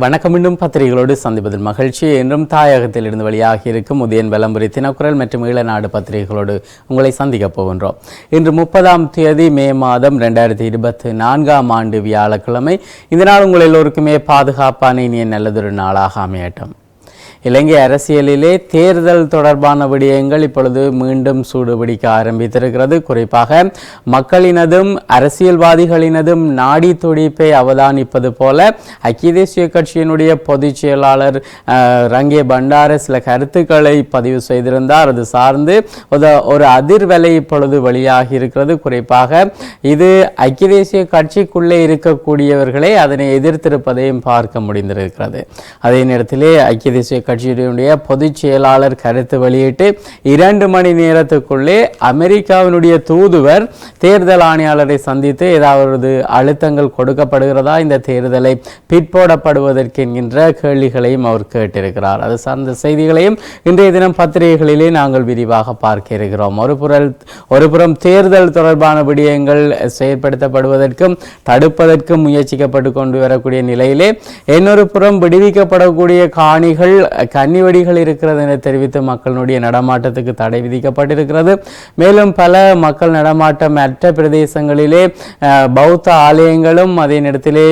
வணக்கம். மீண்டும் பத்திரிகைகளோடு சந்திப்பதில் மகிழ்ச்சி. என்றும் தாயகத்தில் இருந்து வெளியாகி இருக்கும் உதயன் வலம்புரி தினக்குரல் மற்றும் ஈழநாடு பத்திரிகைகளோடு உங்களை சந்திக்கப் போகின்றோம். இன்று முப்பதாம் தேதி மே மாதம் ரெண்டாயிரத்தி இருபத்தி நான்காம் ஆண்டு வியாழக்கிழமை. இந்த நாள் உங்கள் எல்லோருக்குமே பாதுகாப்பான இனிய நல்லதொரு நாளாக அமையட்டும். இலங்கை அரசியலிலே தேர்தல் தொடர்பான விடயங்கள் இப்பொழுது மீண்டும் சூடுபிடிக்க ஆரம்பித்திருக்கிறது. குறிப்பாக மக்களினதும் அரசியல்வாதிகளினதும் நாடி துடிப்பை அவதானிப்பது போல ஐக்கிய தேசிய கட்சியினுடைய பொதுச் செயலாளர் அஹ், ரங்கே பண்டார சில கருத்துக்களை பதிவு செய்திருந்தார். அது சார்ந்து ஒரு அதிர்வலை இப்பொழுது வெளியாகி இருக்கிறது. குறிப்பாக இது ஐக்கிய தேசிய கட்சிக்குள்ளே இருக்கக்கூடியவர்களே அதனை எதிர்த்திருப்பதையும் பார்க்க முடிந்திருக்கிறது. அதே நேரத்திலே ஐக்கிய தேசிய கட்சியினுடைய பொதுச் செயலாளர் கருத்து வெளியிட்டு இரண்டு மணி நேரத்துக்குள்ளே அமெரிக்காவினுடைய தூதுவர் தேர்தல் ஆணையாளரை சந்தித்து ஏதாவது அழுத்தங்கள் கொடுக்கப்படுகிறதா? இந்த தேர்தலை பிற்போடப்படுவதற்கு என்கின்ற கேள்விகளையும் அவர் கேட்டிருக்கிறார். அது சார்ந்த செய்திகளையும் இன்றைய தினம் பத்திரிகைகளிலே நாங்கள் விரிவாக பார்க்க இருக்கிறோம். ஒரு புறம் ஒரு புறம் தேர்தல் தொடர்பான விடயங்கள் செயற்படுத்தப்படுவதற்கும் தடுப்பதற்கும் முயற்சிக்கப்பட்டு கொண்டு வரக்கூடிய நிலையிலே இன்னொரு புறம் விடுவிக்கப்படக்கூடிய காணிகள் கன்னி வெடிகள் இருக்கிறது என தெரிவித்து மக்களுடைய நடமாட்டத்துக்கு தடை விதிக்கப்பட்டிருக்கிறது. மேலும் பல மக்கள் நடமாட்டம் அற்ற பிரதேசங்களிலே பௌத்த ஆலயங்களும் அதே நேரத்திலே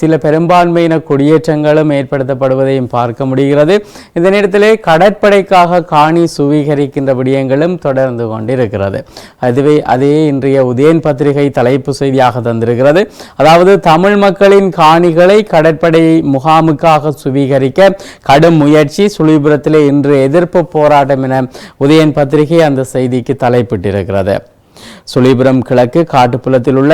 சில பெரும்பான்மையின குடியேற்றங்களும் ஏற்படுத்தப்படுவதையும் பார்க்க முடிகிறது. இந்த நேரத்திலே கடற்படைக்காக காணி சுவீகரிக்கின்ற விடயங்களும் தொடர்ந்து கொண்டிருக்கிறது. அதுவே அதே இன்றைய உதயன் பத்திரிகை தலைப்பு செய்தியாக தந்திருக்கிறது. அதாவது தமிழ் மக்களின் காணிகளை கடற்படை முகாமுக்காக சுவீகரிக்க கடும் முயற்சி சுழிபுரத்திலே இன்று எதிர்ப்பு போராட்டம் என உதயன் பத்திரிகை அந்த செய்திக்கு தலைப்பிட்டிருக்கிறது. சுழிபுரம் கிழக்கு காட்டுப்புலத்தில் உள்ள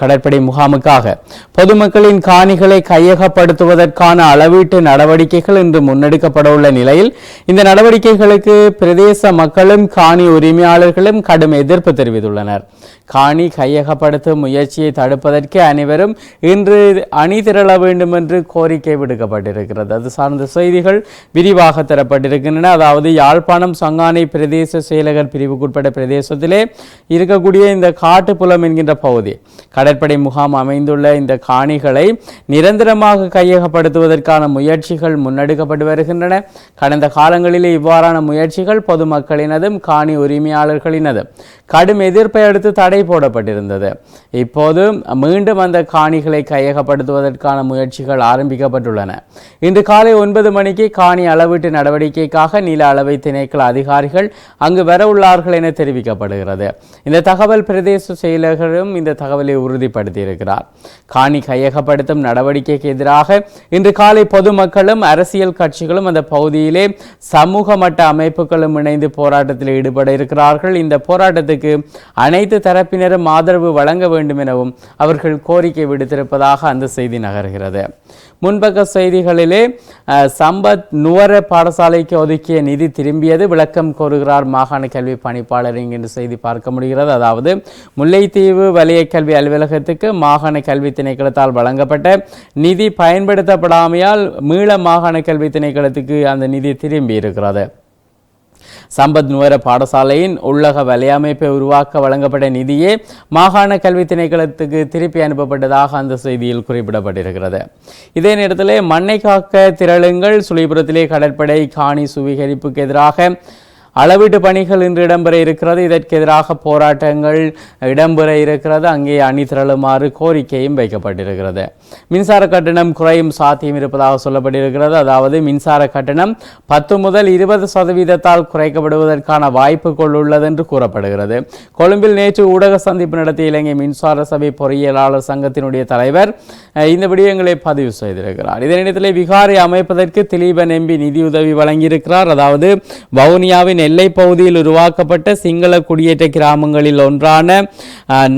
கடற்படை முகாமுக்காக பொதுமக்களின் காணிகளை கையகப்படுத்துவதற்கான அளவீட்டு நடவடிக்கைகள் இன்று முன்னெடுக்கப்பட உள்ள நிலையில் இந்த நடவடிக்கைகளுக்கு பிரதேச மக்களும் காணி உரிமையாளர்களும் கடும் எதிர்ப்பு தெரிவித்துள்ளனர். காணி கையகப்படுத்தும் முயற்சியை தடுப்பதற்கு அனைவரும் இன்று அணி திரள வேண்டும் என்று கோரிக்கை விடுக்கப்பட்டிருக்கிறது. அது சார்ந்த செய்திகள் விரிவாக தரப்பட்டிருக்கின்றன. அதாவது யாழ்ப்பாணம் சங்கானை பிரதேச செயலகர் பிரிவுக்குட்பட்ட பிரதேசத்திலே இருக்கக்கூடிய இந்த காட்டுப்புலம் என்கின்ற பகுதி கடற்படை முகாம் அமைந்துள்ள இந்த காணிகளை நிரந்தரமாக கையகப்படுத்துவதற்கான முயற்சிகள் முன்னெடுக்கப்பட்டு வருகின்றன. கடந்த காலங்களிலே இவ்வாறான முயற்சிகள் பொதுமக்களினதும் காணி உரிமையாளர்களினதும் கடும் எதிர்ப்பை அடுத்து தடை தடை போடப்பட்டிருந்தது இப்போது மீண்டும் அந்த காணிகளை கையகப்படுத்துவதற்கான முயற்சிகள் ஆரம்பிக்கப்பட்டுள்ளன. இன்று காலை ஒன்பது மணிக்கு காணி அளவீட்டு நடவடிக்கைக்காக நில அளவை திணைக்கள அதிகாரிகள் அங்கு வர உள்ளார்கள் என தெரிவிக்கப்படுகிறது. இந்த தகவல் பிரதேச செயலகரும் இந்த தகவலை உறுதிப்படுத்தியிருக்கிறார். காணி கையகப்படுத்தும் நடவடிக்கைக்கு எதிராக இன்று காலை பொதுமக்களும் அரசியல் கட்சிகளும் அந்த பகுதியிலே சமூக மட்ட அமைப்புகளும் இணைந்து போராட்டத்தில் ஈடுபட இருக்கிறார்கள். இந்த போராட்டத்துக்கு அனைத்து தர தரப்பினரும் ஆதரவு வழங்க வேண்டும் எனவும் அவர்கள் கோரிக்கை விடுத்திருப்பதாக அந்த செய்தி நகர்கிறது. முன்பக்க செய்திகளிலே சம்பத் நுவர பாடசாலைக்கு ஒதுக்கிய நிதி திரும்பியது விளக்கம் கோருகிறார் மாகாண கல்வி பணிப்பாளர் என்கின்ற செய்தி பார்க்க முடிகிறது. அதாவது முல்லைத்தீவு வலய கல்வி அலுவலகத்துக்கு மாகாண கல்வி திணைக்களத்தால் வழங்கப்பட்ட நிதி பயன்படுத்தப்படாமையால் மீள மாகாண கல்வி திணைக்களத்துக்கு அந்த நிதி திரும்பி இருக்கிறது சம்பத் நுவர பாடசாலையின் உள்ளக வலையமைப்பை உருவாக்க வழங்கப்பட்ட நிதியே மாகாண கல்வி திணைக்களத்துக்கு திருப்பி அனுப்பப்பட்டதாக அந்த செய்தியில் குறிப்பிடப்பட்டிருக்கிறது. இதே நேரத்திலே மண்ணை காக்க திரளுங்கள். சுழிபுரத்திலே கடற்படை காணி சுவீகரிப்புக்கு எதிராக அளவீட்டு பணிகள் இன்று இடம்பெற இருக்கிறது. இதற்கு எதிராக போராட்டங்கள் இடம்பெற இருக்கிறது. அங்கே அணி திரளுமாறு கோரிக்கையும் வைக்கப்பட்டிருக்கிறது. மின்சார கட்டணம் குறையும் சாத்தியம் இருப்பதாக சொல்லப்பட்டிருக்கிறது. அதாவது மின்சார கட்டணம் பத்து முதல் இருபது சதவீதத்தால் குறைக்கப்படுவதற்கான வாய்ப்புகள் உள்ளது என்று கூறப்படுகிறது. கொழும்பில் நேற்று ஊடக சந்திப்பு நடத்திய இலங்கை மின்சார சபை பொறியியலாளர் சங்கத்தினுடைய தலைவர் இந்த விடயங்களை பதிவு செய்திருக்கிறார். இதே விகாரை அமைப்பதற்கு திலீபன் எம்பி நிதியுதவி வழங்கியிருக்கிறார். அதாவது வவுனியாவின் எல்லை பகுதியில் உருவாக்கப்பட்ட சிங்கள குடியேற்ற கிராமங்களில் ஒன்றான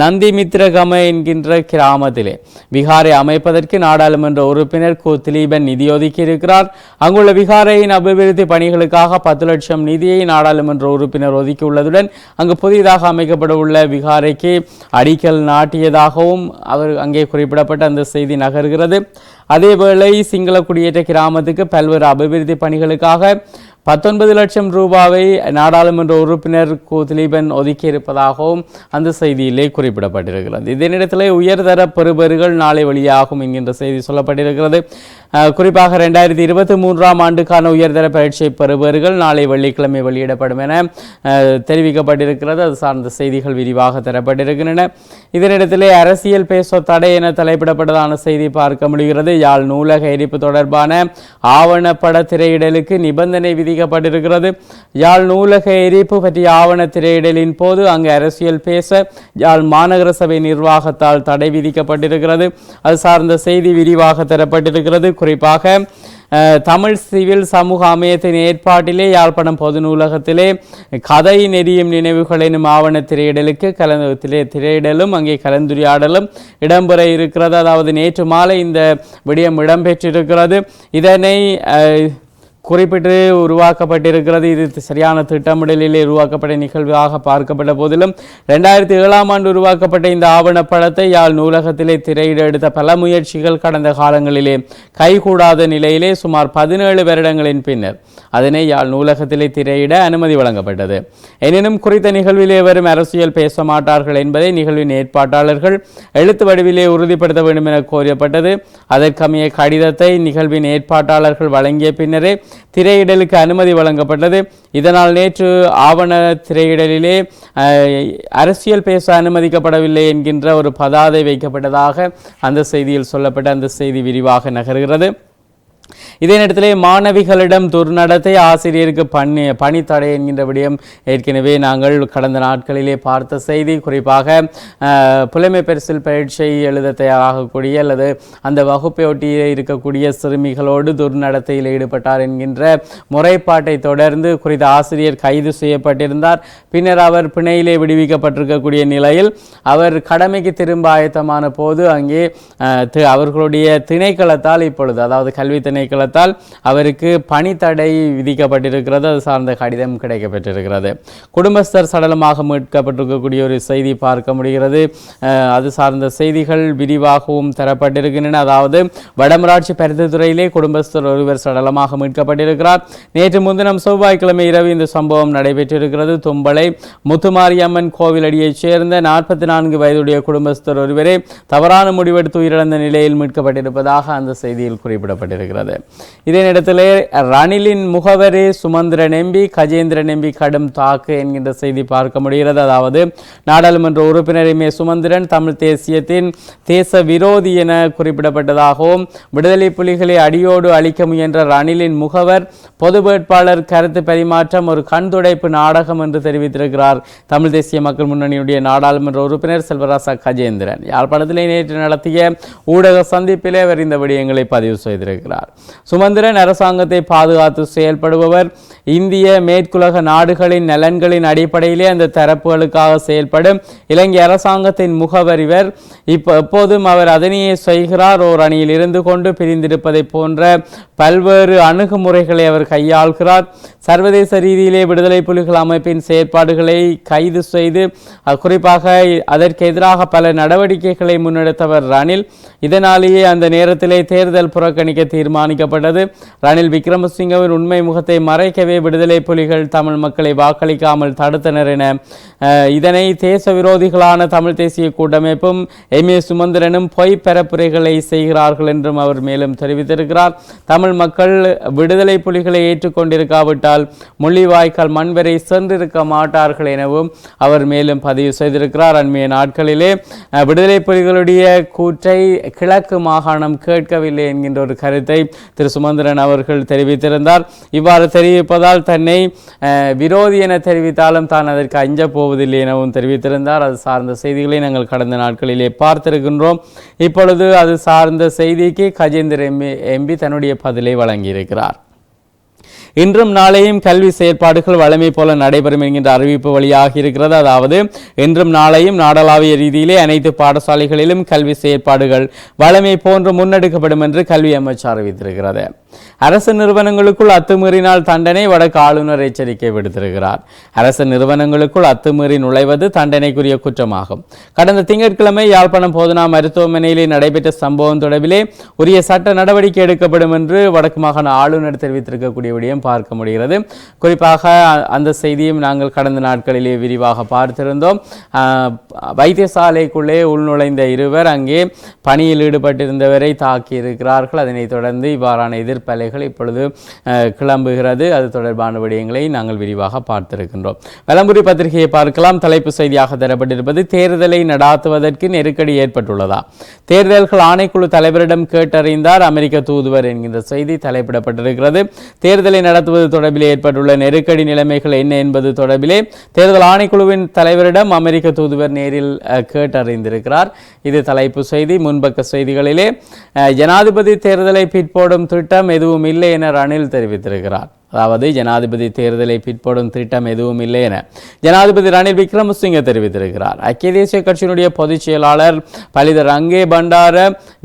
நந்திமித்ரகம என்கின்ற கிராமத்திலே. விகாரை அமைப்பதற்கு நாடாளுமன்ற உறுப்பினர் கு. திலீபன் நிதி ஒதுக்கியிருக்கிறார். அங்குள்ள விகாரையின் அபிவிருத்தி பணிகளுக்காக பத்து லட்சம் நிதியை நாடாளுமன்ற உறுப்பினர் ஒதுக்கியுள்ளதுடன் அங்கு புதிதாக அமைக்கப்பட உள்ள விகாரைக்கு அடிக்கல் நாட்டியதாகவும் அவர் அங்கே குறிப்பிடப்பட்ட அந்த செய்தி நகர்கிறது. அதேவேளை சிங்கள குடியேற்ற கிராமத்துக்கு பல்வேறு அபிவிருத்தி பணிகளுக்காக பத்தொன்பது லட்சம் ரூபாவை நாடாளுமன்ற உறுப்பினர் கு. திலீபன் ஒதுக்கி இருப்பதாகவும் அந்த செய்தியிலே குறிப்பிடப்பட்டிருக்கிறது. இதனிடத்திலே உயர்தர பெறுபேறுகள் நாளை வெளியாகும் என்கின்ற செய்தி சொல்லப்பட்டிருக்கிறது. குறிப்பாக ரெண்டாயிரத்தி இருபத்தி மூன்றாம் ஆண்டுக்கான உயர்தர பரீட்சை பெறுபவர்கள் நாளை வெள்ளிக்கிழமை வெளியிடப்படும் என தெரிவிக்கப்பட்டிருக்கிறது. அது சார்ந்த செய்திகள் விரிவாக தரப்பட்டிருக்கின்றன. இதனிடத்திலே அரசியல் பேச தடை என தலைப்பிடப்பட்டதான செய்தி பார்க்க முடிகிறது. யாழ் நூலக எரிப்பு தொடர்பான ஆவணப்பட திரையிடலுக்கு நிபந்தனை விதிக்கப்பட்டிருக்கிறது. யாழ் நூலக எரிப்பு பற்றிய ஆவண திரையிடலின் போது அங்கு அரசியல் பேச யாழ் மாநகர சபை நிர்வாகத்தால் தடை விதிக்கப்பட்டிருக்கிறது. அது சார்ந்த செய்தி விரிவாக தரப்பட்டிருக்கிறது. குறிப்பாக தமிழ் சிவில் சமூக அமையத்தின் ஏற்பாட்டிலே யாழ்ப்பாணம் பொது நூலகத்திலே கதை நெறியும் நினைவுகள் எனும் ஆவண திரையிடலுக்கு கலந்து திரையிடலும் அங்கே கலந்துரையாடலும் இடம்பெற இருக்கிறது. அதாவது நேற்று மாலை இந்த விடயம் இடம்பெற்றிருக்கிறது. இதனை அஹ், குறிப்பிட்டு உருவாக்கப்பட்டிருக்கிறது. இது சரியான திட்டமிடலிலே உருவாக்கப்பட்ட நிகழ்வாக பார்க்கப்பட்ட போதிலும் ரெண்டாயிரத்தி ஏழாம் ஆண்டு உருவாக்கப்பட்ட இந்த ஆவணப்படத்தை யாழ் நூலகத்திலே திரையிட எடுத்த பல முயற்சிகள் கடந்த காலங்களிலே கைகூடாத நிலையிலே சுமார் பதினேழு வருடங்களின் பின்னர் அதனை யாழ் நூலகத்திலே திரையிட அனுமதி வழங்கப்பட்டது. எனினும் குறித்த நிகழ்விலே வரும் அரசியல் பேச மாட்டார்கள் என்பதை நிகழ்வின் ஏற்பாட்டாளர்கள் எழுத்து வடிவிலே உறுதிப்படுத்த வேண்டும் என கோரியப்பட்டது. அதற்கமைய கடிதத்தை நிகழ்வின் ஏற்பாட்டாளர்கள் வழங்கிய பின்னரே திரையிடலுக்கு அனுமதி வழங்கப்பட்டது. இதனால் நேற்று ஆவண திரையிடலிலே அஹ், அரசியல் பேச அனுமதிக்கப்படவில்லை என்கின்ற ஒரு பதாதை வைக்கப்பட்டதாக அந்த செய்தியில் சொல்லப்பட்ட அந்த செய்தி விரிவாக நகர்கிறது. இதே நேரத்திலே மாணவிகளிடம் துர்நடத்தை ஆசிரியருக்கு பணி பணித்தடை என்கின்ற விடயம் ஏற்கனவே நாங்கள் கடந்த நாட்களிலே பார்த்த செய்தி. குறிப்பாக புலைமை பரிசில் பரீட்சை எழுத தயாராகக்கூடிய அல்லது அந்த வகுப்பையொட்டியே இருக்கக்கூடிய சிறுமிகளோடு துர்நடத்தையில் ஈடுபட்டார் என்கின்ற முறைப்பாட்டை தொடர்ந்து குறித்த ஆசிரியர் கைது செய்யப்பட்டிருந்தார். பின்னர் அவர் பிணையிலே விடுவிக்கப்பட்டிருக்கக்கூடிய நிலையில் அவர் கடமைக்கு திரும்ப ஆயத்தமான போது அங்கே அவர்களுடைய திணைக்களத்தால் இப்பொழுது அதாவது கல்வி திணைக்களத்தால் அவருக்கு பணித்தடை விதிக்கப்பட்டிருக்கிறது. அது சார்ந்த கடிதம் கிடைக்கப்பட்டிருக்கிறது. குடும்பஸ்தர் சடலமாக மீட்கப்பட்டிருக்கக்கூடிய ஒரு செய்தி பார்க்க முடிகிறது. அது சார்ந்த செய்திகள் விரிவாகவும் தரப்பட்டிருக்கின்றன. அதாவது வடமராட்சி பருத்தித்துறையிலே குடும்பஸ்தர் ஒருவர் சடலமாக மீட்கப்பட்டிருக்கிறார். நேற்று முன்தினம் செவ்வாய்க்கிழமை இரவு இந்த சம்பவம் நடைபெற்றிருக்கிறது. தும்பளை முத்துமாரியம்மன் கோவிலடியைச் சேர்ந்த நாற்பத்தி நான்கு வயதுடைய குடும்பஸ்தர் ஒருவரே தவறான முடிவெடுத்து உயிரிழந்த நிலையில் மீட்கப்பட்டிருப்பதாக அந்த செய்தியில் குறிப்பிடப்பட்டிருக்கிறது. இதே நேரத்தில் ரணிலின் முகவரி சுமந்திரன் எம்பி கஜேந்திரன் எம்பி கடும் தாக்கு என்கின்ற செய்தி பார்க்க முடிகிறது. அதாவது நாடாளுமன்ற உறுப்பினர் சுமந்திரன் தமிழ் தேசியத்தின் தேச விரோதி என குறிப்பிடப்பட்டதாகவும் விடுதலை புலிகளை அடியோடு அழிக்க முயன்ற ரணிலின் முகவர் பொது வேட்பாளர் கருத்து பரிமாற்றம் ஒரு கண்துடைப்பு நாடகம் என்று தெரிவித்திருக்கிறார். தமிழ் தேசிய மக்கள் முன்னணியுடைய நாடாளுமன்ற உறுப்பினர் செல்வராசா கஜேந்திரன். யாழ்ப்பாணத்திலே நேற்று நடத்திய ஊடக சந்திப்பிலே அவர் இந்த விடயங்களை பதிவு செய்திருக்கிறார். சுமந்திரன் அரசாங்கத்தை பாதுகாத்து செயல்படுபவர். இந்திய மேற்குலக நாடுகளின் நலன்களின் அடிப்படையிலே அந்த தரப்புகளுக்காக செயல்படும் இலங்கை அரசாங்கத்தின் முகவர் இவர். இப்போ எப்போதும் அவர் அதனையே செய்கிறார். ஓர் அணியில் இருந்து கொண்டு பிரிந்திருப்பதை போன்ற பல்வேறு அணுகுமுறைகளை அவர் கையாள்கிறார். சர்வதேச ரீதியிலே விடுதலை புலிகள் அமைப்பின் செயற்பாடுகளை கைது செய்து குறிப்பாக அதற்கு எதிராக பல நடவடிக்கைகளை முன்னெடுத்தவர் ரணில். இதனாலேயே அந்த நேரத்திலே தேர்தல் புறக்கணிக்க தீர்மானம் தீர்மானிக்கப்பட்டது ரணில் விக்ரமசிங்கவின் உண்மை முகத்தை மறைக்கவே விடுதலை புலிகள் தமிழ் மக்களை வாக்களிக்காமல் தடுத்தனர் என இதனை தேச விரோதிகளான தமிழ் தேசிய கூட்டமைப்பும் எம். ஏ. சுமந்திரனும் பொய் பரப்புரைகளை செய்கிறார்கள் என்றும் அவர் மேலும் தெரிவித்திருக்கிறார். தமிழ் மக்கள் விடுதலை புலிகளை ஏற்றுக்கொண்டிருக்காவிட்டால் முள்ளிவாய்க்கால் மண்வரை சென்றிருக்க மாட்டார்கள் எனவும் அவர் மேலும் பதிவு செய்திருக்கிறார். அண்மைய நாட்களிலே விடுதலை புலிகளுடைய கூற்றை கிழக்கு மாகாணம் கேட்கவில்லை என்கின்ற ஒரு கருத்தை திரு சுமந்திரன் அவர்கள் தெரிவித்திருந்தார். இவ்வாறு தெரிவிப்பதால் தன்னை அஹ், விரோதி என தெரிவித்தாலும் தான் அதற்கு அஞ்ச போவதில்லை எனவும் தெரிவித்திருந்தார். அது சார்ந்த செய்திகளை நாங்கள் கடந்த நாட்களிலே பார்த்திருக்கின்றோம். இப்பொழுது அது சார்ந்த செய்திக்கு கஜேந்திர எம்பி எம்பி தன்னுடைய பதிலை வழங்கியிருக்கிறார். இன்றும் நாளையும் கல்வி செயற்பாடுகள் வழமை போல நடைபெறும் என்கின்ற அறிவிப்பு வழியாக இருக்கிறது. அதாவது இன்றும் நாளையும் நாடளாவிய ரீதியிலே அனைத்து பாடசாலைகளிலும் கல்வி செயற்பாடுகள் வழமை போன்று முன்னெடுக்கப்படும் என்று கல்வி அமைச்சர் அறிவித்திருக்கிறது. அரசு நிறுவனங்களுக்குள் அத்துமீறினால் தண்டனை வடக்கு ஆளுநர் எச்சரிக்கை விடுத்திருக்கிறார். அரசு நிறுவனங்களுக்குள் அத்துமீறி நுழைவது தண்டனைக்குரிய குற்றமாகும். கடந்த திங்கட்கிழமை யாழ்ப்பாணம் போதனா மருத்துவமனையிலே நடைபெற்ற சம்பவம் தொடர்பிலே உரிய சட்ட நடவடிக்கை எடுக்கப்படும் என்று வடக்கு மாகாண ஆளுநர் தெரிவித்திருக்கக்கூடிய விடயம் செய்திகளையும் பார்க்க முடிகிறது. குறிப்பாக அந்த செய்தியும் நாங்கள் கடந்த நாட்களிலே விரிவாக பார்த்திருந்தோம். வைத்தியசாலைக்குள்ளே உள்நுழைந்த இருவர் அங்கே பணியில் ஈடுபட்டிருந்தவரை தாக்கியிருக்கிறார்கள். அதனைத் தொடர்ந்து இவ்வாறான எதிர்ப்பலைகள் இப்பொழுது கிளம்புகிறது. அது தொடர்பான விடயங்களை நாங்கள் விரிவாக பார்த்திருக்கின்றோம். வலம்புரி பத்திரிகையை பார்க்கலாம். தலைப்பு செய்தியாக தரப்பட்டிருப்பது தேர்தலை நடாத்துவதற்கு நெருக்கடி ஏற்பட்டுள்ளதா? தேர்தல்கள் ஆணைக்குழு தலைவரிடம் கேட்டறிந்தார். அமெரிக்க தூதுவர் என்கின்ற செய்தி தலைப்பிடப்பட்டிருக்கிறது. தேர்தலை நடத்துவது தொடர்பில் ஏற்பட்டுள்ள நெருக்கடி நிலைமைகள் என்ன என்பது தொடர்பிலே தேர்தல் ஆணைக்குழுவின் தலைவரிடம் அமெரிக்க தூதுவர் நேரில் கேட்டறிந்திருக்கிறார். இது தலைப்பு செய்தி. முன்பக்க செய்திகளிலே ஜனாதிபதி தேர்தலை பிற்போடும் திட்டம் எதுவும் இல்லை என ரணில் தெரிவித்திருக்கிறார். அதாவது ஜனாதிபதி தேர்தலை பிற்படும் திட்டம் எதுவும் இல்லை என ஜனாதிபதி ரணில் விக்ரமசிங்க தெரிவித்திருக்கிறார். ஐக்கிய தேசிய கட்சியினுடைய பொதுச் செயலாளர் பலித ரங்கே பண்டார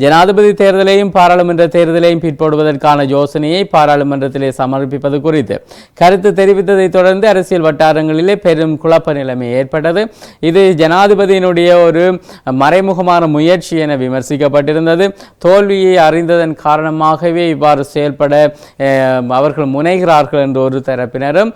ஜனாதிபதி தேர்தலையும் பாராளுமன்ற தேர்தலையும் பிற்படுவதற்கான யோசனையை பாராளுமன்றத்திலே சமர்ப்பிப்பது குறித்து கருத்து தெரிவித்ததைத் தொடர்ந்து அரசியல் வட்டாரங்களிலே பெரும் குழப்ப நிலைமை ஏற்பட்டது. இது ஜனாதிபதியினுடைய ஒரு மறைமுகமான முயற்சி என விமர்சிக்கப்பட்டிருந்தது. தோல்வியை அறிந்ததன் காரணமாகவே இவ்வாறு செயல்பட அவர்கள் முனைகிறார் இருக்கிறார்கள் என்ற ஒரு தரப்பினரும்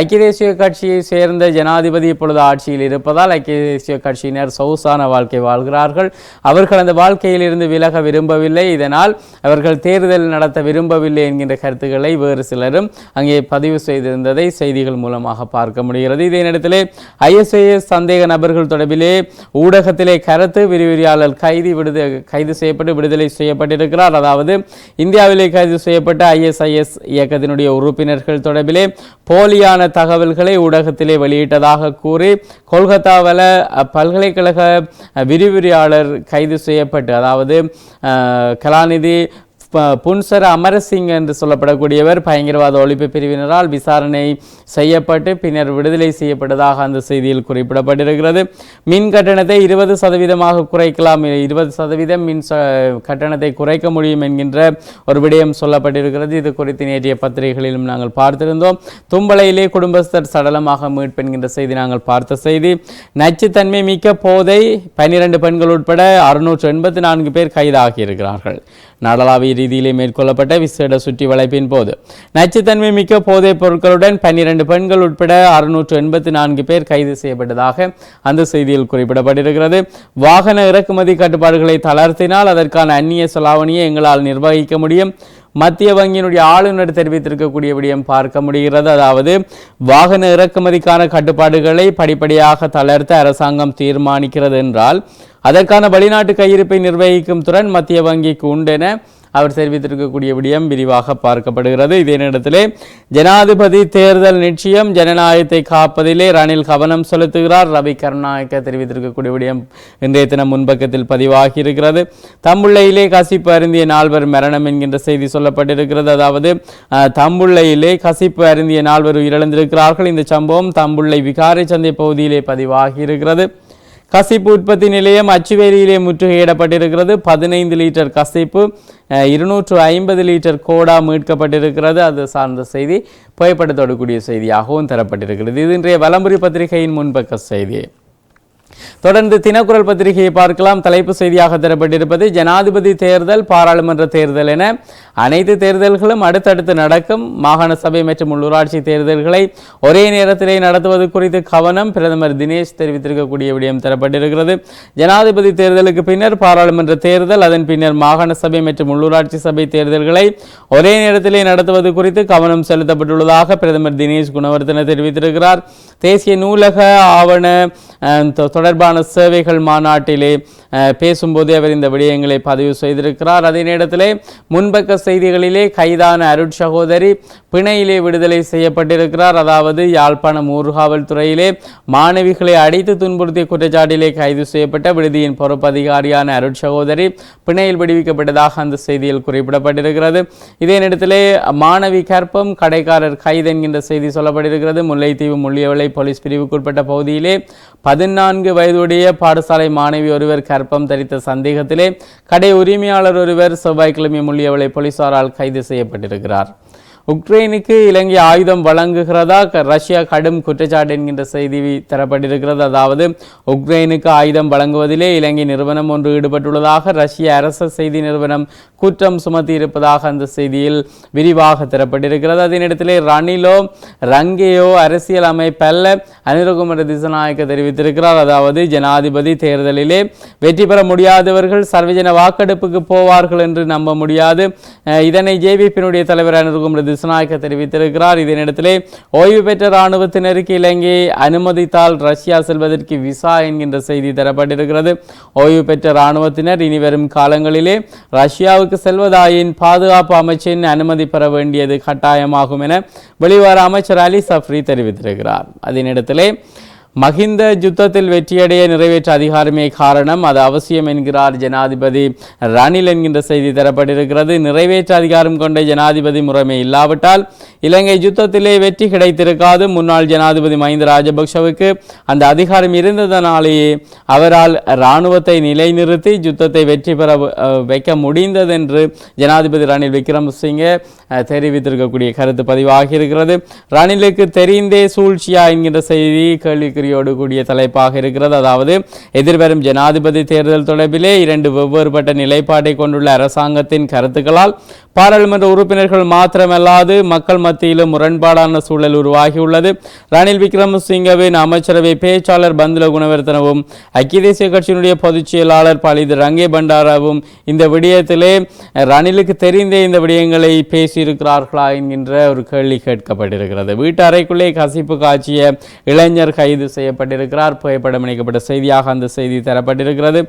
ஐக்கிய தேசிய கட்சியை சேர்ந்த ஜனாதிபதி இப்பொழுது ஆட்சியில் இருப்பதால் ஐக்கிய தேசிய கட்சியினர் சொகுசான வாழ்க்கை வாழ்கிறார்கள். அவர்கள் அந்த வாழ்க்கையில் இருந்து விலக விரும்பவில்லை. இதனால் அவர்கள் தேர்தல் நடத்த விரும்பவில்லை என்கின்ற கருத்துக்களை வேறு சிலரும் அங்கே பதிவு செய்திருந்ததை செய்திகள் மூலமாக பார்க்க முடிகிறது. இதே நேரத்திலே ஐஎஸ்ஐஎஸ் சந்தேக நபர்கள் தொடர்பிலே ஊடகத்திலே கருத்து விரிவிரியாளர் கைது விடுத கைது செய்யப்பட்டு விடுதலை செய்யப்பட்டிருக்கிறார். அதாவது இந்தியாவிலே கைது செய்யப்பட்ட ஐஎஸ்ஐஎஸ் இயக்கத்தினுடைய உறுப்பினர்கள் தொடர்பிலே போலியான தகவல்களை ஊடகத்திலே வெளியிட்டதாக கூறி கொல்கத்தாவில் பல்கலைக்கழக விரிவுரையாளர் கைது செய்யப்பட்டு அதாவது கலாநிதி புன்சர அமரசிங் என்று சொல்லப்படக்கூடியவர் பயங்கரவாத ஒழிப்பு பிரிவினரால் விசாரணை செய்யப்பட்டு பின்னர் விடுதலை செய்யப்பட்டதாக அந்த செய்தியில் குறிப்பிடப்பட்டிருக்கிறது. மின் கட்டணத்தை இருபது சதவீதமாக குறைக்கலாம். இருபது சதவீதம் மின் ச- கட்டணத்தை குறைக்க முடியும் என்கின்ற ஒரு விடயம் சொல்லப்பட்டிருக்கிறது. இது குறித்து நேற்றைய பத்திரிகைகளிலும் நாங்கள் பார்த்திருந்தோம். தும்பளையிலே குடும்பஸ்தர் சடலமாக மீட்பு என்கின்ற செய்தி நாங்கள் பார்த்த செய்தி. நச்சுத்தன்மை மிக்க போதை பன்னிரண்டு பெண்கள் உட்பட அறுநூற்று எண்பத்தி நான்கு பேர் கைதாகியிருக்கிறார்கள். நாடளாவிய ரீதியிலே மேற்கொள்ளப்பட்ட விசேட சுற்றி வளைப்பின் போது. நச்சுத்தன்மை மிக்க போதைப் பொருட்களுடன் பன்னிரண்டு பெண்கள் உட்பட அறுநூற்று எண்பத்தி நான்கு பேர் கைது செய்யப்பட்டதாக அந்த செய்தியில் குறிப்பிடப்பட்டிருக்கிறது. வாகன இறக்குமதி கட்டுப்பாடுகளை தளர்த்தினால் அதற்கான அந்நிய செலாவணியை எங்களால் நிர்வகிக்க முடியும். மத்திய வங்கியினுடைய ஆளுநர் தெரிவித்திருக்கக்கூடிய விடயம் பார்க்க முடிகிறது. அதாவது வாகன இறக்குமதிக்கான கட்டுப்பாடுகளை படிப்படியாக தளர்த்த அரசாங்கம் தீர்மானிக்கிறது என்றால் அதற்கான வெளிநாட்டு கையிருப்பை நிர்வகிக்கும் திறன் மத்திய வங்கிக்கு உண்டென அவர் தெரிவித்திருக்கக்கூடிய விடயம் விரிவாக பார்க்கப்படுகிறது. இதே நேரத்திலே ஜனாதிபதி தேர்தல் நிச்சயம் ஜனநாயகத்தை காப்பதிலே ரணில் கவனம் செலுத்துகிறார். ரவி கருணாநாயக்க தெரிவித்திருக்கக்கூடிய விடயம் இன்றைய தினம் முன்பக்கத்தில் பதிவாகி இருக்கிறது தம்புள்ளையிலே கசிப்பு அருந்திய நால்வர் மரணம் என்கின்ற செய்தி சொல்லப்பட்டிருக்கிறது. அதாவது தம்புள்ளையிலே கசிப்பு அருந்திய நால்வர் உயிரிழந்திருக்கிறார்கள். இந்த சம்பவம் தம்புள்ளை விகாரை சந்தை பகுதியிலே பதிவாகி இருக்கிறது கசிப்பு உற்பத்தி நிலையம் அச்சுவேரியிலே முற்றுகையிடப்பட்டிருக்கிறது. பதினைந்து லிட்டர் கசிப்பு இருநூற்று ஐம்பது லிட்டர் கோடா மீட்கப்பட்டிருக்கிறது. அது சார்ந்த செய்தி புகைப்படத்தோடு கூடிய செய்தியாகவும் தரப்பட்டிருக்கிறது. இது இன்றைய வலம்புரி பத்திரிகையின் முன்பக்க செய்தி. தொடர்ந்து தினக்குரல் பத்திரிகையை பார்க்கலாம். தலைப்பு செய்தியாக தரப்பட்டிருப்பது ஜனாதிபதி தேர்தல் பாராளுமன்ற தேர்தல் என அனைத்து தேர்தல்களும் அடுத்தடுத்து நடக்கும். மாகாண சபை மற்றும் உள்ளூராட்சி தேர்தல்களை ஒரே நேரத்திலே நடத்துவது குறித்து கவனம் பிரதமர் தினேஷ் தெரிவித்திருக்கக்கூடிய விடயம் தரப்பட்டிருக்கிறது. ஜனாதிபதி தேர்தலுக்கு பின்னர் பாராளுமன்ற தேர்தல் அதன் பின்னர் மாகாண சபை மற்றும் உள்ளூராட்சி சபை தேர்தல்களை ஒரே நேரத்திலே நடத்துவது குறித்து கவனம் செலுத்தப்பட்டுள்ளதாக பிரதமர் தினேஷ் குணவர்தன தெரிவித்திருக்கிறார். தேசிய நூலக ஆவண தொடர்பான சேவைகள் மாநாட்டிலே பேசும்போது அவர் இந்த விடயங்களை பதிவு செய்திருக்கிறார். அதே நேரத்தில் முன்பக்க செய்திகளிலே கைதான அருட் சகோதரி பிணையிலே விடுதலை செய்யப்பட்டிருக்கிறார். அதாவது யாழ்ப்பாணம் ஊர்காவல்துறையிலே மாணவிகளை அடித்து துன்புறுத்திய குற்றச்சாட்டிலே கைது செய்யப்பட்ட விடுதியின் பொறுப்பு அதிகாரியான அருட் சகோதரி பிணையில் விடுவிக்கப்பட்டதாக அந்த செய்தியில் குறிப்பிடப்பட்டிருக்கிறது. இதே நேரத்திலே மாணவி கற்பம் கடைக்காரர் கைது என்கின்ற செய்தி சொல்லப்பட்டிருக்கிறது. முல்லைத்தீவு முள்ளியவளை போலீஸ் பிரிவுக்குட்பட்ட பகுதியிலே பதினான்கு வயதுடைய பாடசாலை மாணவி ஒருவர் கற்பம் தரித்த சந்தேகத்திலே கடை உரிமையாளர் ஒருவர் செவ்வாய்க்கிழமை முள்ளியவளை போலீசாரால் கைது செய்யப்பட்டிருக்கிறார். உக்ரைனுக்கு இலங்கை ஆயுதம் வழங்குகிறதா? க- ரஷ்யா கடும் குற்றச்சாட்டு என்கின்ற செய்தி தரப்பட்டிருக்கிறது. அதாவது உக்ரைனுக்கு ஆயுதம் வழங்குவதிலே இலங்கை நிறுவனம் ஒன்று ஈடுபட்டுள்ளதாக ரஷ்ய அரச செய்தி நிறுவனம் குற்றம் சுமத்தி இருப்பதாக அந்த செய்தியில் விரிவாக தரப்பட்டிருக்கிறது. அதனிடத்திலே ரணிலோ ரங்கேயோ அரசியல் அமைப்பல்ல அனிருகுமர திசநாயக்க தெரிவித்திருக்கிறார். அதாவது ஜனாதிபதி தேர்தலிலே வெற்றி பெற முடியாதவர்கள் சர்வஜன வாக்கெடுப்புக்கு போவார்கள் என்று நம்ப முடியாது. இதனை ஜேவிபியினுடைய தலைவர் அனிருகுமர திசநாயக்க தெரிவித்திருக்கிறார். இதனிடத்திலே ஓய்வு பெற்ற இராணுவத்தினருக்கு இலங்கையை அனுமதித்தால் ரஷ்யா செல்வதற்கு விசா என்கின்ற செய்தி தரப்பட்டிருக்கிறது. ஓய்வு பெற்ற இராணுவத்தினர் இனி வரும் காலங்களிலே ரஷ்யாவுக்கு செல்வதாயின் பாதுகாப்பு அமைச்சின் அனுமதி பெற வேண்டியது கட்டாயமாகும் என வெளிவார அமைச்சர் அலி சஃப்ரி தெரிவித்திருக்கிறார். அதனிடத்திலே மகிந்த யுத்தத்தில் வெற்றியடைய நிறைவேற்ற அதிகாரமே காரணம். அது அவசியம் என்கிறார் ஜனாதிபதி. ரணில் என்கின்ற செய்தி தரப்பட்டிருக்கிறது. நிறைவேற்ற அதிகாரம் கொண்ட ஜனாதிபதி முறைமை இல்லாவிட்டால் இலங்கை யுத்தத்திலே வெற்றி கிடைத்திருக்காது. முன்னாள் ஜனாதிபதி மஹிந்த ராஜபக்ஷவுக்கு அந்த அதிகாரம் இருந்ததனாலேயே அவரால் இராணுவத்தை நிலைநிறுத்தி யுத்தத்தை வெற்றி பெற வைக்க முடிந்தது என்று ஜனாதிபதி ரணில் விக்ரமசிங்கே தெரிவித்திருக்கக்கூடிய கருத்து பதிவாகி இருக்கிறது ரணிலுக்கு தெரிந்தே சூழ்ச்சியா என்கின்ற செய்தி கேள்விக்குறியோடு கூடிய தலைப்பாக இருக்கிறது. அதாவது எதிர்வரும் ஜனாதிபதி தேர்தல் தொடர்பிலே இரண்டு வெவ்வேறுபட்ட நிலைப்பாட்டை கொண்டுள்ள அரசாங்கத்தின் கருத்துக்களால் பாராளுமன்ற உறுப்பினர்கள் மாத்திரமல்லாது மக்கள் மத்தியிலும் முரண்பாடான சூழல் உருவாகியுள்ளது. ரணில் விக்ரமசிங்கவின் அமைச்சரவை பேச்சாளர் பந்துல குணவர்த்தனவும் ஐக்கிய தேசிய கட்சியினுடைய பொதுச் செயலாளர் பலிது ரங்கே பண்டாராவும் இந்த விடயத்திலே ரணிலுக்கு தெரிந்தே இந்த விடயங்களை பேசியிருக்கிறார்களா என்கின்ற ஒரு கேள்வி கேட்கப்பட்டிருக்கிறது. வீட்டு அறைக்குள்ளே கசிப்பு காட்சிய இளைஞர் கைது செய்யப்பட்டிருக்கிறார். புகைப்படம் இணைக்கப்பட்ட செய்தியாக அந்த செய்தி தரப்பட்டிருக்கிறது.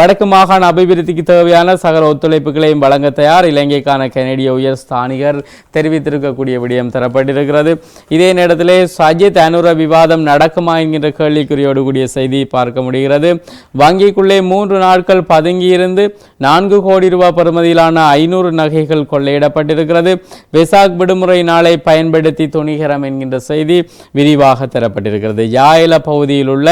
வடக்கு மாகாண அபிவிருத்திக்கு தேவையான சகல ஒத்துழைப்புகளையும் வழங்க தயார். இலங்கைக்கான கனடிய உயர் ஸ்தானிகர் தெரிவித்திருக்கக்கூடிய விடயம் தரப்பட்டிருக்கிறது. இதே நேரத்திலே சஜித் அனுர விவாதம் நடக்குமா என்கின்ற கேள்விக்குறியோடு கூடிய செய்தி பார்க்க முடிகிறது. வங்கிக்குள்ளே மூன்று நாட்கள் பதுங்கியிருந்து நான்கு கோடி ரூபாய் பெறுமதியிலான ஐநூறு நகைகள் கொள்ளையிடப்பட்டிருக்கிறது. வெசாக் விடுமுறை நாளை பயன்படுத்தி துணிகரம் என்கின்ற செய்தி விரிவாக தரப்பட்டிருக்கிறது. யாயில பகுதியில் உள்ள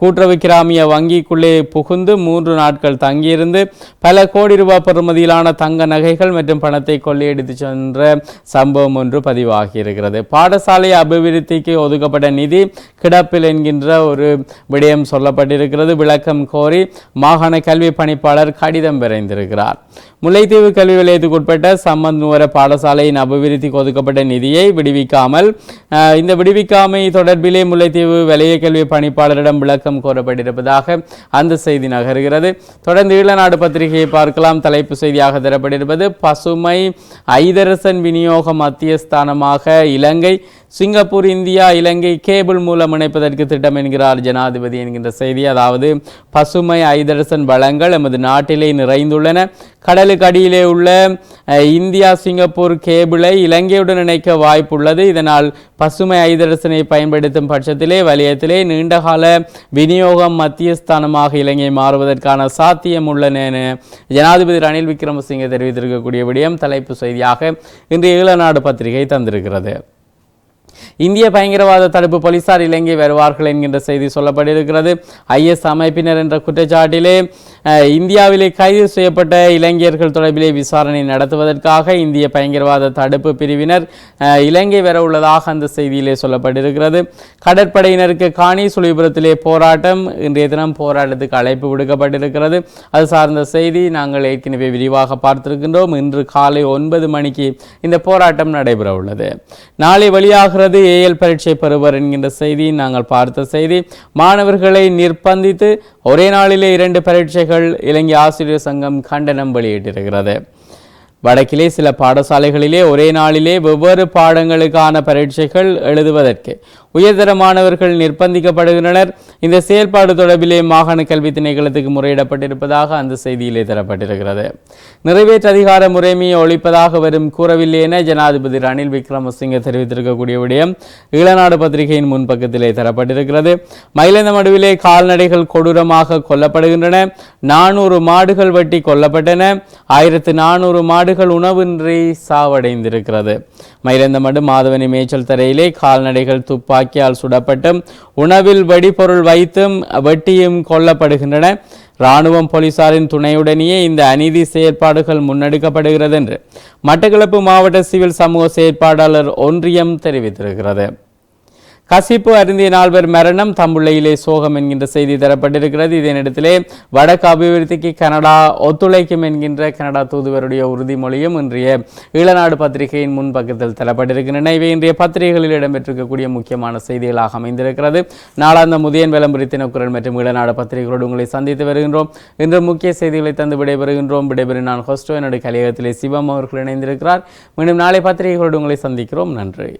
கூட்டுறவு கிராமிய வங்கிக்குள்ளே புகுந்து மூன்று நாட்கள் தங்கியிருந்து பல கோடி ரூபாய் பெறுமதியிலான தங்க நகைகள் மற்றும் பண பணத்தை கொள்ளையடித்து சென்ற சம்பவம் ஒன்று பதிவாகியிருக்கிறது. பாடசாலை அபிவிருத்திக்கு ஒதுக்கப்பட்ட நிதி கிடப்பில் என்கின்ற ஒரு விடயம் சொல்லப்பட்டிருக்கிறது. விளக்கம் கோரி மாகாண கல்வி பணிப்பாளர் கடிதம் விரைந்திருக்கிறார். முல்லைத்தீவு கல்வி நிலையத்துக்கு உட்பட்ட சம்மந்த் பாடசாலையின் அபிவிருத்திக்கு ஒதுக்கப்பட்ட நிதியை விடுவிக்காமல் இந்த விடுவிக்காமை தொடர்பிலே முல்லைத்தீவு வலய கல்வி பணிப்பாளரிடம் விளக்கம் கோரப்பட்டிருப்பதாக அந்த செய்தி நகர்கிறது. தொடர்ந்து ஈழநாடு பத்திரிகையை பார்க்கலாம். தலைப்பு செய்தியாக தரப்பட்டிருப்பது பசுமை ஐதரசன் விநியோக மத்தியஸ்தானமாக Ilankai Singapore India Ilankai cable மூலம் இணைப்பதற்கு திட்டம் என்கிறார் ஜனாதிபதி என்கின்ற செய்தி. அதாவது பசுமை ஐதரசன் வளங்கள் எமது நாட்டிலே நிறைந்துள்ளன. கடலுக்கு அடியிலே உள்ள இந்தியா சிங்கப்பூர் கேபிளை இலங்கையுடன் இணைக்க வாய்ப்புள்ளது. இதனால் பசுமை ஐதரசனை பயன்படுத்தும் பட்சத்திலே வலயத்திலே நீண்டகால விநியோகம் மத்தியஸ்தானமாக இலங்கை மாறுவதற்கான சாத்தியம் உள்ளன என ஜனாதிபதி ரணில் விக்ரமசிங்கே தெரிவித்திருக்கக்கூடிய விடயம் தலைப்பு செய்தியாக இன்று ஈழநாடு பத்திரிகை தந்திருக்கிறது. இந்திய பயங்கரவாத தடுப்பு போலீசார் இலங்கை வருவார்கள் என்கின்ற செய்தி சொல்லப்பட்டிருக்கிறது. ஐஎஸ் அமைப்பினர் என்ற குற்றச்சாட்டிலே இந்தியாவிலே கைது செய்யப்பட்ட இளைஞர்கள் தொடர்பிலே விசாரணை நடத்துவதற்காக இந்திய பயங்கரவாத தடுப்பு பிரிவினர் இலங்கை வர உள்ளதாக அந்த செய்தியிலே சொல்லப்பட்டிருக்கிறது. கடற்படையினருக்கு காணி சுழிபுரத்திலே போராட்டம் இன்றைய தினம் போராட்டத்துக்கு அழைப்பு விடுக்கப்பட்டிருக்கிறது. அது சார்ந்த செய்தி நாங்கள் ஏற்கனவே விரிவாக பார்த்திருக்கின்றோம். இன்று காலை ஒன்பது மணிக்கு இந்த போராட்டம் நடைபெற உள்ளது. நாளை வெளியாகிறது ஏஎல் பரீட்சை பெறுவர் என்கின்ற செய்தி. நாங்கள் பார்த்த செய்தி மாணவர்களை நிர்பந்தித்து ஒரே நாளிலே இரண்டு பரீட்சைகள் இலங்கை ஆசிரியர் சங்கம் கண்டனம் வெளியிட்டிருக்கிறது. வடக்கிலே சில பாடசாலைகளிலே ஒரே நாளிலே வெவ்வேறு பாடங்களுக்கான பரீட்சைகள் எழுதுவதற்கு உயர்தர மாணவர்கள் நிர்பந்திக்கப்படுகின்றனர். இந்த செயல்பாடு தொடர்பிலே மாகாண கல்வி திணைக்களத்துக்கு முறையிடப்பட்டிருப்பதாக அந்த செய்தியிலே தரப்பட்டிருக்கிறது. நிறைவேற்று அதிகார முறைமையை ஒழிப்பதாக வரும் கூறவில்லை என ஜனாதிபதி ரணில் விக்ரமசிங்க தெரிவித்திருக்கக்கூடிய விடயம் ஈழநாடு பத்திரிகையின் முன்பக்கத்திலே தரப்பட்டிருக்கிறது. மயிலந்தமடுவிலே கால்நடைகள் கொடூரமாக கொல்லப்படுகின்றன. நானூறு மாடுகள் வெட்டி கொல்லப்பட்டன. ஆயிரத்து நானூறு மாடுகள் உணவின்றி சாவடைந்திருக்கிறது. மயிலந்தமடு மாதவனி மேய்ச்சல் தரையிலே கால்நடைகள் துப்பாக்கியால் சுடப்பட்டும் உணவில் வெடிபொருள் வைத்தும் வெட்டியும் கொல்லப்படுகின்றன. இராணுவம் போலீசாரின் துணையுடனேயே இந்த அநீதி செயற்பாடுகள் முன்னெடுக்கப்படுகிறது என்று மட்டக்களப்பு மாவட்ட சிவில் சமூக செயற்பாட்டாளர் ஒன்றியம் தெரிவித்திருக்கிறது. கசிப்பு அருந்திய நால்வர் மரணம் தம்புள்ளையிலே சோகம் என்கின்ற செய்தி தரப்பட்டிருக்கிறது. இதனிடத்திலே வடக்கு அபிவிருத்திக்கு கனடா ஒத்துழைக்கும் என்கின்ற கனடா தூதுவருடைய உறுதிமொழியும் இன்றைய ஈழநாடு பத்திரிகையின் முன்பக்கத்தில் தரப்பட்டிருக்கின்றன. இவை இன்றைய பத்திரிகைகளில் இடம்பெற்றிருக்கக்கூடிய முக்கியமான செய்திகளாக அமைந்திருக்கிறது. நாளாந்த முதியன் விளம்பரத்தின குரல் மற்றும் ஈழநாடு பத்திரிகைகளோடு உங்களை சந்தித்து வருகின்றோம். இன்று முக்கிய செய்திகளை தந்து விடைபெறுகின்றோம். விடைபெறும் நான் ஹோஸ்டோ என்னுடைய கலையகத்திலே சிவம் அவர்கள் இணைந்திருக்கிறார். மீண்டும் நாளை பத்திரிகைகளோடு உங்களை சந்திக்கிறோம். நன்றி.